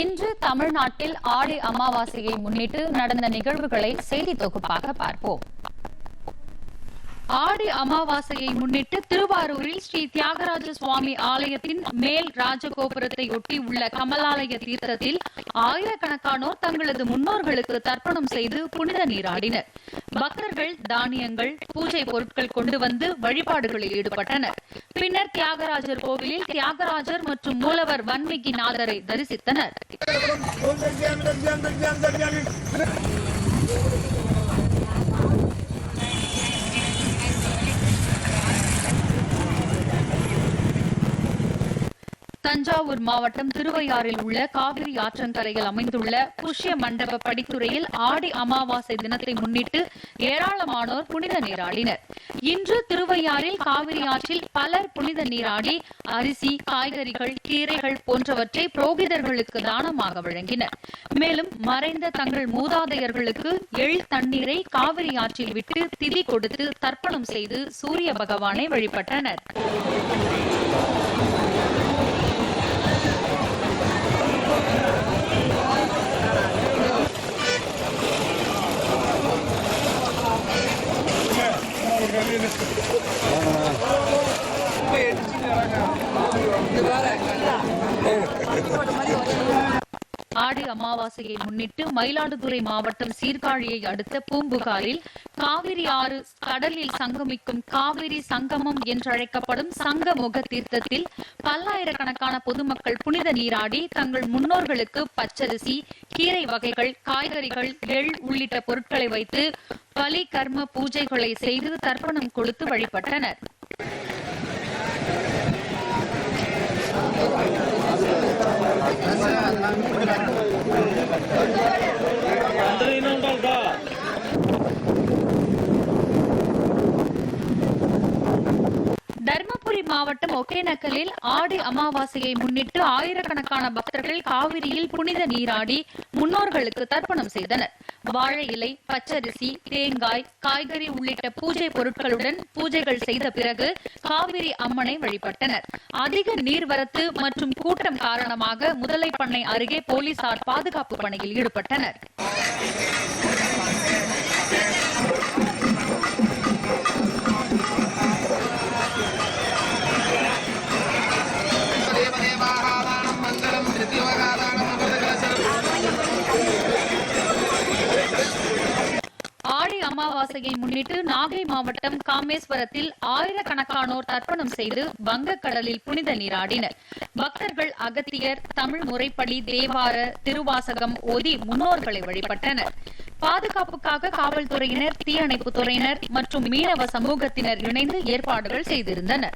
இன்று தமிழ்நாட்டில் ஆடி அமாவாசையை முன்னிட்டு நடந்த நிகழ்வுகளை செய்தி தொகுப்பாக பார்ப்போம். ஆடி அமாவாசையை முன்னிட்டு திருவாரூரில் ஸ்ரீ தியாகராஜ சுவாமி ஆலயத்தின் மேல் ராஜகோபுரத்தை ஒட்டி உள்ள கமலாலய தீர்த்தத்தில் ஆயிரக்கணக்கானோர் தங்களது முன்னோர்களுக்கு தர்ப்பணம் செய்து புனித நீராடினர். பக்தர்கள் தானியங்கள் பூஜை பொருட்கள் கொண்டு வந்து வழிபாடுகளில் ஈடுபட்டனர். பின்னர் தியாகராஜர் கோவிலில் தியாகராஜர் மற்றும் மூலவர் வன்மிகி நாதரை தரிசித்தனர் தஞ்சாவூர் மாவட்டம் திருவையாறில் உள்ள காவிரி ஆற்றங்கரையில் அமைந்துள்ள புஷ்ய மண்டப படித்துறையில் ஆடி அமாவாசை தினத்தை முன்னிட்டு ஏராளமானோர் புனித நீராடினர். இன்று திருவையாறில் காவிரி ஆற்றில் பலர் புனித நீராடி அரிசி காய்கறிகள் கீரைகள் போன்றவற்றை புரோகிதர்களுக்கு தானமாக வழங்கினர். மேலும் மறைந்த தங்கள் மூதாதையர்களுக்கு எள் தண்ணீரை காவிரி ஆற்றில் விட்டு திதி கொடுத்து தர்ப்பணம் செய்து சூரிய பகவானை வழிபட்டனர். ஆடி அமாவாசையை முன்னிட்டு மயிலாடுதுறை மாவட்டம் சீர்காழியை அடுத்த பூம்புகாரில் காவிரி ஆறு கடலில் சங்கமிக்கும் காவிரி சங்கமம் என்றழைக்கப்படும் சங்கமுக தீர்த்தத்தில் பல்லாயிரக்கணக்கான பொதுமக்கள் புனித நீராடி தங்கள் முன்னோர்களுக்கு பச்சரிசி கீரை வகைகள் காய்கறிகள் எள் உள்ளிட்ட பொருட்களை வைத்து பலி கர்ம பூஜைகளை செய்து தர்ப்பணம் கொடுத்து வழிபட்டனர் Thank you. மாவட்டம் ஒகேனக்கலில் ஆடி அமாவாசையை முன்னிட்டு ஆயிரக்கணக்கான பக்தர்கள் காவிரியில் புனித நீராடி முன்னோர்களுக்கு தர்ப்பணம் செய்தனர். வாழை இலை பச்சரிசி தேங்காய் காய்கறி உள்ளிட்ட பூஜை பொருட்களுடன் பூஜைகள் செய்த பிறகு காவிரி அம்மனை வழிபட்டனர். அதிக நீர்வரத்து மற்றும் கூட்டம் காரணமாக முதலை பண்ணை அருகே போலீசார் பாதுகாப்பு பணியில் ஈடுபட்டனர். அமாவாசையை முன்னிட்டு நாகை மாவட்டம் காமேஸ்வரத்தில் ஆயிரக்கணக்கானோர் தர்ப்பணம் செய்து வங்கக்கடலில் புனித நீராடினர். பக்தர்கள் அகத்தியர் தமிழ் முறைப்படி தேவார திருவாசகம் ஓதி முன்னோர்களை வழிபட்டனர். பாதுகாப்புக்காக காவல்துறையினர் தீயணைப்புத் துறையினர் மற்றும் மீனவ சமூகத்தினர் இணைந்து ஏற்பாடுகள் செய்திருந்தனர்.